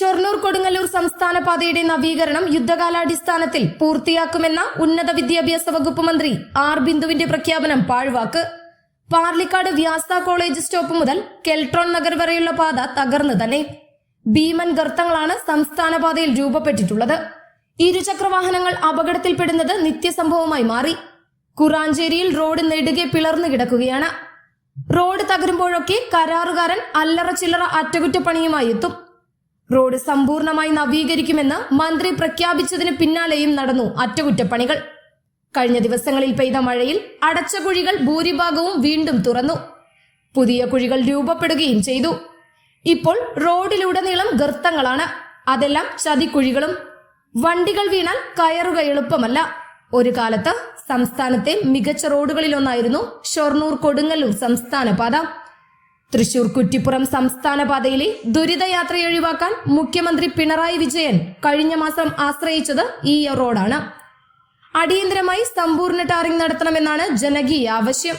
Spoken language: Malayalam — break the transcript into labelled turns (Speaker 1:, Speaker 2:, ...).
Speaker 1: ഷൊർണൂർ കൊടുങ്ങല്ലൂർ സംസ്ഥാന പാതയുടെ നവീകരണം യുദ്ധകാലാടിസ്ഥാനത്തിൽ പൂർത്തിയാക്കുമെന്ന ഉന്നത വിദ്യാഭ്യാസ വകുപ്പ് മന്ത്രി ആർ ബിന്ദുവിന്റെ പ്രഖ്യാപനം പാഴ്വാക്ക്. പാർലിക്കാട് വ്യാസ കോളേജ് സ്റ്റോപ്പ് മുതൽ കെൽട്രോൺ നഗർ വരെയുള്ള പാത തകർന്നു തന്നെ. ഭീമൻ ഗർത്തങ്ങളാണ് സംസ്ഥാന പാതയിൽ രൂപപ്പെട്ടിട്ടുള്ളത്. ഇരുചക്രവാഹനങ്ങൾ അപകടത്തിൽപ്പെടുന്നത് നിത്യസംഭവമായി മാറി. കുറാഞ്ചേരിയിൽ റോഡ് നെടുകെ പിളർന്നു കിടക്കുകയാണ്. റോഡ് തകരുമ്പോഴൊക്കെ കരാറുകാരൻ അല്ലറ ചില്ലറ അറ്റകുറ്റപ്പണിയുമായി എത്തും. റോഡ് സമ്പൂർണമായി നവീകരിക്കുമെന്ന് മന്ത്രി പ്രഖ്യാപിച്ചതിന് പിന്നാലെയും നടന്നു അറ്റകുറ്റപ്പണികൾ. കഴിഞ്ഞ ദിവസങ്ങളിൽ പെയ്ത മഴയിൽ അടച്ച കുഴികൾ ഭൂരിഭാഗവും വീണ്ടും തുറന്നു. പുതിയ കുഴികൾ രൂപപ്പെടുകയും ചെയ്തു. ഇപ്പോൾ റോഡിലുടനീളം ഗർത്തങ്ങളാണ്. അതെല്ലാം ചതിക്കുഴികളും. വണ്ടികൾ വീണാൽ കയറുക എളുപ്പമല്ല. ഒരു കാലത്ത് സംസ്ഥാനത്തെ മികച്ച റോഡുകളിലൊന്നായിരുന്നു ഷൊർണൂർ കൊടുങ്ങല്ലൂർ സംസ്ഥാന തൃശൂർ കുറ്റിപ്പുറം സംസ്ഥാന പാതയിലെ ദുരിതയാത്ര ഒഴിവാക്കാൻ മുഖ്യമന്ത്രി പിണറായി വിജയൻ കഴിഞ്ഞ മാസം ആശ്രയിച്ചത് ഈ റോഡാണ്. അടിയന്തരമായി സമ്പൂർണ ടാറിംഗ് നടത്തണമെന്നാണ് ജനകീയ ആവശ്യം.